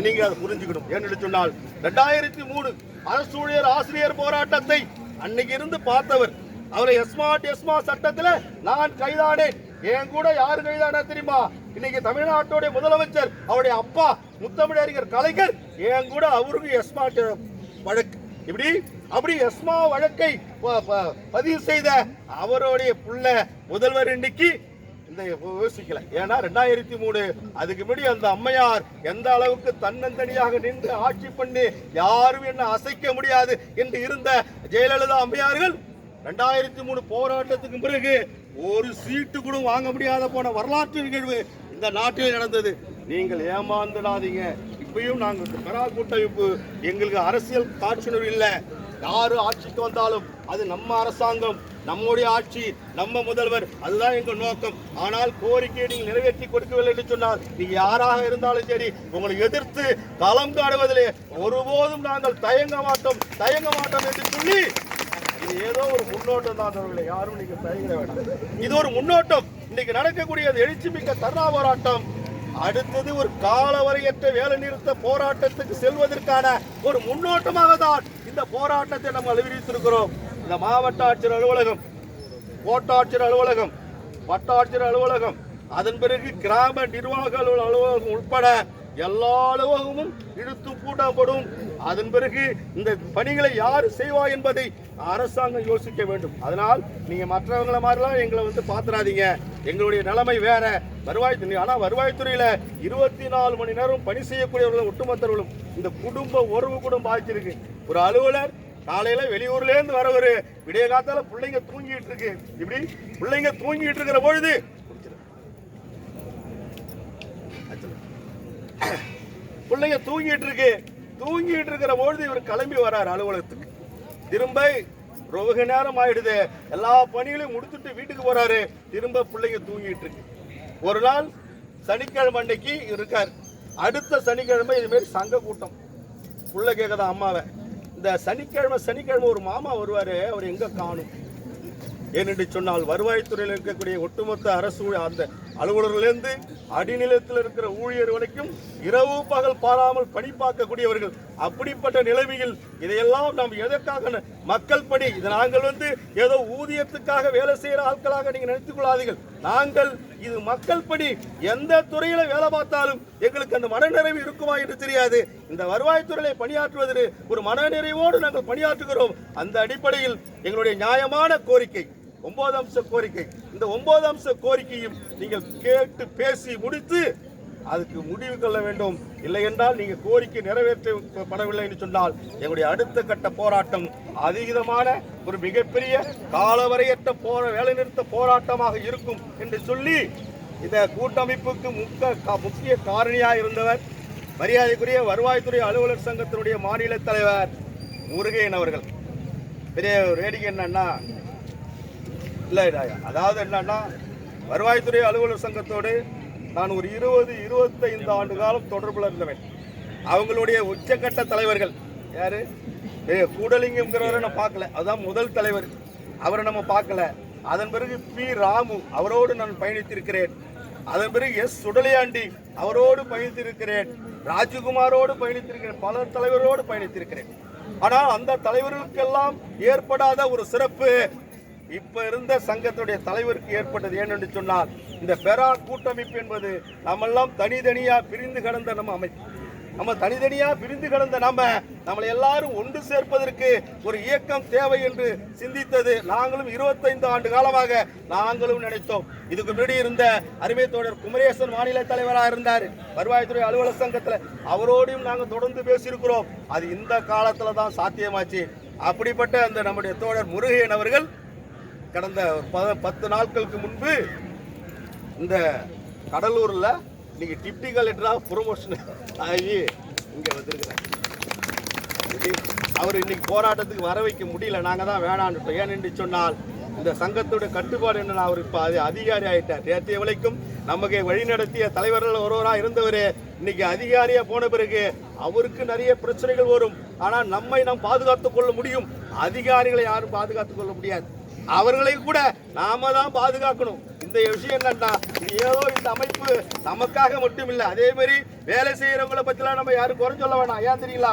நீங்க அதை புரிஞ்சுக்கணும். ஏன்னு சொன்னால் ரெண்டாயிரத்தி மூணு அரசூழியர் ஆசிரியர் போராட்டத்தை அன்னைக்கு இருந்து பார்த்தவர். அவரை எஸ்மாட் எஸ்மா சட்டத்துல நான் கைதானேன். என் கூட யாரு கைதானா தெரியுமா? இன்னைக்கு தமிழ்நாட்டுடைய முதலமைச்சர் அவருடைய அப்பா முத்தமிழறிஞர் கலைஞர் என் கூட அவருக்கு எஸ்மாட் வழக்கு. இப்படி அப்படி எஸ்மா வழக்கை ப- பதிவு செய்த அவருடைய புள்ள முதல்வர் இன்னைக்கு இந்த யோசிக்கல. ஏன்னா ரெண்டாயிரத்தி மூணு அதுக்கு முன்னாடி அந்த அம்மையார் எந்த அளவுக்கு தன்னந்தனியாக நின்று ஆட்சி பண்ணி யாரும் என்ன அசைக்க முடியாது என்று இருந்த ஜெயலலிதா அம்மையார்கள் ரெண்டாயிரத்தி மூணு போராட்டத்துக்கு பிறகு ஒரு சீட்டு கூட வாங்க முடியாத போன வரலாற்று நிகழ்வு இந்த நாட்டில் நடந்தது. நீங்கள் ஏமாந்துடாதீங்க. இப்பயும் நாங்கள் பெறா கூட்டமைப்பு எங்களுக்கு அரசியல் காட்சியுணர்வு இல்லை. யாரு ஆட்சிக்கு வந்தாலும் அது நம்ம அரசாங்கம் நம்முடைய ஆட்சி நம்ம முதல்வர் அதுதான் எங்கள் நோக்கம். ஆனால் கோரிக்கையை நீங்கள் நிறைவேற்றி கொடுக்கவில்லை என்று சொன்னால் நீங்கள் யாராக இருந்தாலும் சரி உங்களை எதிர்த்து களம் காடுவதிலே ஒருபோதும் நாங்கள் தயங்க மாட்டோம் தயங்க மாட்டோம் என்று சொல்லி இது ஏதோ ஒரு முன்னோட்டம் தான் தரவில்லை யாரும் நீங்கள் தயங்க வேண்டாம். இது ஒரு முன்னோட்டம். இன்னைக்கு நடக்கக்கூடிய எழுச்சி மிக்க தர்ணா போராட்டம். அடுத்தது ஒரு காலவரையற்ற வேலை நிறுத்த போராட்டத்துக்கு செல்வதற்கான ஒரு முன்னோட்டமாக தான் இந்த போராட்டத்தை நம்ம அறிவித்திருக்கிறோம் இந்த மாவட்ட ஆட்சியர் அலுவலகம் கோட்டாட்சியர் அலுவலகம் வட்டாட்சியர் அலுவலகம் அதன் பிறகு கிராம நிர்வாக அலுவலக அலுவலகம் உட்பட எல்லா அலுவலகமும் இழுத்து பூட்டப்படும். அதன் பிறகு இந்த பணிகளை யார் செய்வா என்பதை அரசாங்கம் யோசிக்க வேண்டும். அதனால் நீங்க மற்றவங்கள மாதிரிலாம் எங்களை வந்து பாத்துறாதீங்க. எங்களுடைய நிலைமை வேற. வருவாய் ஆனா வருவாய்த்துறையில இருபத்தி நாலு மணி நேரம் பணி செய்யக்கூடியவர்களும் ஒட்டுமொத்தவர்களும் இந்த குடும்ப உறவு கூட பாதிச்சிருக்கு. ஒரு அலுவலர் காலையில வெளியூர்ல இருந்து வர ஒரு விடிய காத்தால பிள்ளைங்க தூங்கிட்டு இருக்கு. இப்படி பிள்ளைங்க தூங்கிட்டு இருக்கிற பொழுது பிள்ளைங்க தூங்கிட்டு இருக்கு. தூங்கிட்டு இருக்கிற பொழுது இவர் கிளம்பி வராரு அலுவலகத்துக்கு. திரும்ப ரொம்ப நேரம் ஆயிடுது. எல்லா பணிகளையும் முடித்துட்டு வீட்டுக்கு போறாரு. திரும்ப பிள்ளைங்க தூங்கிட்டு இருக்கு. ஒரு நாள் சனிக்கிழமை அன்னைக்கு இருக்கார். அடுத்த சனிக்கிழமை இது மாதிரி சங்க கூட்டம். புள்ள கேட்கதா அம்மாவை? இந்த சனிக்கிழமை சனிக்கிழமை ஒரு மாமா வருவார். அவர் எங்கே காணும்? ஏனென்று சொன்னால் வருவாய்த்துறையில் இருக்கக்கூடிய ஒட்டுமொத்த அரசு அந்த அலுவலர்களிலிருந்து அடிநிலத்தில் இருக்கிற ஊழியர் வரைக்கும் இரவு பகல் பாராமல் பணி பார்க்கக்கூடியவர்கள் அப்படிப்பட்ட நிலைமையில் இதையெல்லாம் நாம் எதற்காக மக்கள் பணி இது நாங்கள் வந்து ஏதோ ஊதியத்துக்காக வேலை செய்கிற ஆட்களாக நீங்கள் நினைத்துக் கொள்ளாதீர்கள். நாங்கள் இது மக்கள் பணி எந்த துறையில வேலை பார்த்தாலும் எங்களுக்கு அந்த மனநிறைவு இருக்குமா என்று தெரியாது. இந்த வருவாய்த்துறையில பணியாற்றுவதில் ஒரு மனநிறைவோடு நாங்கள் பணியாற்றுகிறோம். அந்த அடிப்படையில் எங்களுடைய நியாயமான கோரிக்கை ஒன்பது அம்ச கோரிக்கை. இந்த ஒன்பது அம்ச கோரிக்கையும் நீங்கள் கேட்டு பேசி முடித்து அதுக்கு முடிவு கொள்ள வேண்டும். இல்லை என்றால் நீங்கள் கோரிக்கை நிறைவேற்றப்படவில்லை என்று சொன்னால் எங்களுடைய அடுத்த கட்ட போராட்டம் அதிகமான ஒரு மிகப்பெரிய காலவரையற்ற போர வேலைநிறுத்த போராட்டமாக இருக்கும் என்று சொல்லி இந்த கூட்டமைப்புக்கு முக்க முக்கிய காரணியாக இருந்தவர் மரியாதைக்குரிய வருவாய்த்துறை அலுவலர் சங்கத்தினுடைய மாநில தலைவர் முருகையன் அவர்கள். பெரிய ஒரு வேடிக்கை என்னன்னா இல்லை அதாவது என்னன்னா வருவாய்த்துறை அலுவலர் சங்கத்தோடு நான் ஒரு இருபது இருபத்தைந்து ஆண்டு காலம் தொடர்புல இருந்தவன். அவங்களுடைய உச்சக்கட்ட தலைவர்கள். யாரு? ஏ, கூடலிங்கம்ங்கிறவரை நான் பார்க்கல. அதுதான் முதல் தலைவர். அவரை நம்ம பார்க்கல. அதன் பிறகு பி. ராமு அவரோடு நான் பயணித்திருக்கிறேன். அதன் பிறகு எஸ். சுடலையாண்டி அவரோடு பயணித்திருக்கிறேன். ராஜகுமாரோடு பயணித்திருக்கிறேன். பல தலைவரோடு பயணித்திருக்கிறேன். ஆனால் அந்த தலைவர்களுக்கெல்லாம் ஏற்படாத ஒரு சிறப்பு இப்ப இருந்த சங்கத்துடைய தலைவருக்கு ஏற்பட்டது ஏனென்று சொன்னால் இந்த பெரா கூட்டமைப்பு என்பது நம்மெல்லாம் தனித்தனியா பிரிந்து கிடந்த நம்ம அமைப்பு. நம்ம தனித்தனியா பிரிந்து கிடந்த நம்ம நம்மளை எல்லாரும் ஒன்று சேர்ப்பதற்கு ஒரு இயக்கம் தேவை என்று சிந்தித்தது நாங்களும் இருபத்தைந்து ஆண்டு காலமாக நாங்களும் நினைத்தோம். இதுக்கு முன்னாடி இருந்த அருமை தோழர் குமரேசன் மாநில தலைவராக இருந்தார். வருவாய்த்துறை அலுவலர் சங்கத்தில் அவரோடையும் நாங்கள் தொடர்ந்து பேசியிருக்கிறோம். அது இந்த காலத்தில் தான் சாத்தியமாச்சு. அப்படிப்பட்ட அந்த நம்முடைய தோழர் முருகையன் அவர்கள் கடந்த பத- பத்து நாட்களுக்கு முன்பு இந்த கடலூரில் இன்றைக்கி டிப்டி கலெக்டராக ப்ரொமோஷன் ஆகி இங்கே வந்திருக்கிறார். அவர் இன்னைக்கு போராட்டத்துக்கு வர வைக்க முடியல. நாங்கள் தான் வேணான்ட்டோம் ஏன் என்று சொன்னால் இந்த சங்கத்துடைய கட்டுப்பாடு என்னன்னா அவர் இப்போ அது அதிகாரி ஆகிட்டார் நேற்றைய வரைக்கும் நமக்கு வழிநடத்திய தலைவர்கள் ஒருவராக இருந்தவர் இன்னைக்கு அதிகாரியாக போன பிறகு அவருக்கு நிறைய பிரச்சனைகள் வரும். ஆனால் நம்மை நாம் பாதுகாத்துக் கொள்ள முடியும். அதிகாரிகளை யாரும் பாதுகாத்துக் கொள்ள முடியாது. அவர்களை கூட நாம தான் பாதுகாக்கணும். இந்த விஷயம் என்னன்னா ஏதோ இந்த அமைப்பு நமக்காக மட்டும் இல்லை அதே மாதிரி வேலை செய்யறவங்களை பத்திலாம் நம்ம யாரும் குறை சொல்ல வேணாம். ஏன் தெரியல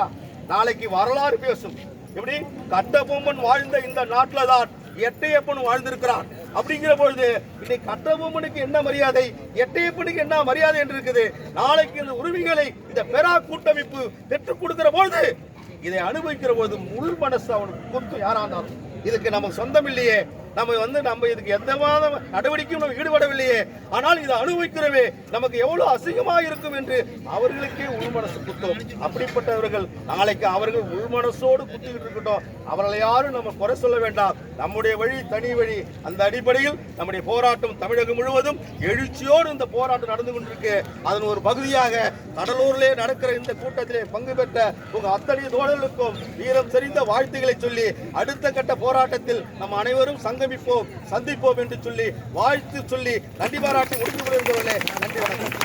நாளைக்கு வரலாறு பேசும். எப்படி? கட்டபொம்மன் வாழ்ந்த இந்த நாட்டில் தான் எட்டையப்பன் வாழ்ந்திருக்கிறான். அப்படிங்கிற பொழுது இன்னைக்கு கட்டபொம்மனுக்கு என்ன மரியாதை? எட்டையப்பனுக்கு என்ன மரியாதை என்று இருக்குது? நாளைக்கு இந்த உரிமைகளை இந்த பெரா கூட்டமைப்பு பெற்றுக் கொடுக்கிற பொழுது இதை அனுபவிக்கிற போது முழு மனசு அவனுக்கு குத்து யாராக இருந்தாலும். இதுக்கு நமக்கு சொந்தம் இல்லையே நம்ம வந்து நம்ம இதுக்கு எந்த மாத நடவடிக்கையும் நம்ம ஈடுபடவில்லையே. ஆனால் இதை அனுபவிக்கிறவே நமக்கு எவ்வளவு அசிங்கமாக இருக்கும் என்று அவர்களுக்கே உள்மனசு குத்தும். அப்படிப்பட்டவர்கள் நாளைக்கு அவர்கள் உள்மனசோடு குத்திக்கிட்டு இருக்கட்டும். அவர்களை யாரும் நம்ம குறை சொல்ல வேண்டாம். நம்முடைய வழி தனி வழி. அந்த அடிப்படையில் நம்முடைய போராட்டம் தமிழகம் முழுவதும் எழுச்சியோடு இந்த போராட்டம் நடந்து கொண்டிருக்கு. அதன் ஒரு பகுதியாக கடலூரிலே நடக்கிற இந்த கூட்டத்திலே பங்கு பெற்ற உங்க அத்தனை தோழர்களுக்கும் வீரம் செறிந்த வாழ்த்துக்களை சொல்லி அடுத்த கட்ட போராட்டத்தில் நம் அனைவரும் சங்கமிப்போம் சந்திப்போம் என்று சொல்லி வாழ்த்து சொல்லி நன்றி பாராட்டி முடித்துக் கொள்கிறவர்களே நன்றி வணக்கம்.